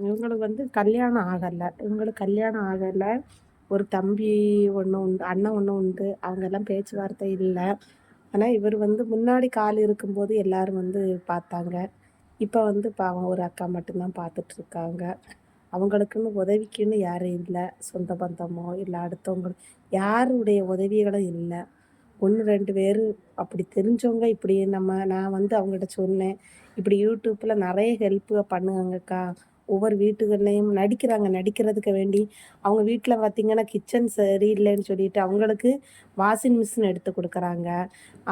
இவங்களுக்கு வந்து கல்யாணம் ஆகலை இவங்களுக்கு கல்யாணம் ஆகலை ஒரு தம்பி ஒன்று உண்டு. அண்ணன் ஒன்று உண்டு. அவங்கெல்லாம் பேச்சுவார்த்தை இல்லை ஆனால் இவர் வந்து முன்னாடி கால் இருக்கும்போது எல்லாரும் வந்து பார்த்தாங்க. இப்போ வந்து பாவம் ஒரு அக்கா மட்டும்தான் பார்த்துட்ருக்காங்க அவங்களுக்குன்னு உதவிக்குன்னு யாரும் இல்லை சொந்த பந்தமோ, இல்லை அடுத்தவங்க யாருடைய உதவிகளும் இல்லை ஒன்று ரெண்டு பேர் அப்படி தெரிஞ்சவங்க இப்படி நம்ம நான் வந்து அவங்ககிட்ட சொன்னேன். இப்படி யூடியூப்பில் நிறைய ஹெல்ப்பு பண்ணுங்கக்கா. ஒவ்வொரு வீட்டுகள்லையும் நடிக்கிறாங்க. நடிக்கிறதுக்கு வேண்டி அவங்க வீட்டில் பார்த்தீங்கன்னா, கிச்சன் சரியில்லைன்னு சொல்லிட்டு அவங்களுக்கு வாஷிங் மிஷின் எடுத்து கொடுக்குறாங்க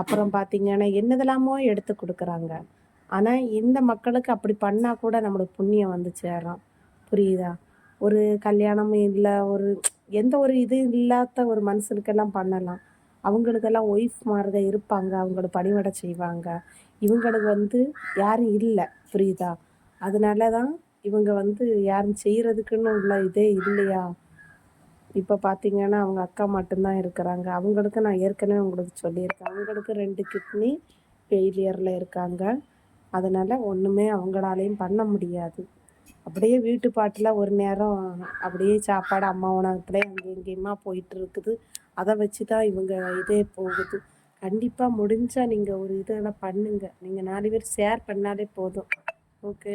அப்புறம் பார்த்தீங்கன்னா, என்னதெல்லாமோ எடுத்து கொடுக்குறாங்க ஆனால் இந்த மக்களுக்கு அப்படி பண்ணால் கூட நம்மளுக்கு புண்ணியம் வந்து சேரும். புரியுதா? ஒரு கல்யாணம் இல்லை ஒரு எந்த ஒரு இது இல்லாத ஒரு மனுஷனுக்கெல்லாம் பண்ணலாம். அவங்களுக்கெல்லாம் ஒய்ஃப் மார்க இருப்பாங்க. அவங்கள பணிவிட செய்வாங்க. இவங்களுக்கு வந்து யாரும் இல்லை புரியுதா? அதனால தான் இவங்க வந்து யாரும் செய்கிறதுக்குன்னு உள்ள இதே இல்லையா? இப்போ பார்த்தீங்கன்னா, அவங்க அக்கா மட்டும்தான் இருக்கிறாங்க. அவங்களுக்கு நான் ஏற்கனவே உங்களுக்கு சொல்லியிருக்கேன். அவங்களுக்கு ரெண்டு கிட்னி ஃபெயிலியரில் இருக்காங்க. அதனால் ஒன்றுமே அவங்களாலேயும் பண்ண முடியாது. அப்படியே வீட்டு பாட்டில் ஒரு நேரம் அப்படியே சாப்பாடு அம்மா உணவகத்திலே அங்கே இங்கேயுமா போயிட்டு இருக்குது. அதை வச்சு தான் இவங்க இதே போகுது. கண்டிப்பாக முடிஞ்சால் நீங்கள் ஒரு இதெல்லாம் பண்ணுங்க. நீங்கள் நாலு பேர் ஷேர் பண்ணாலே போதும். ஓகே.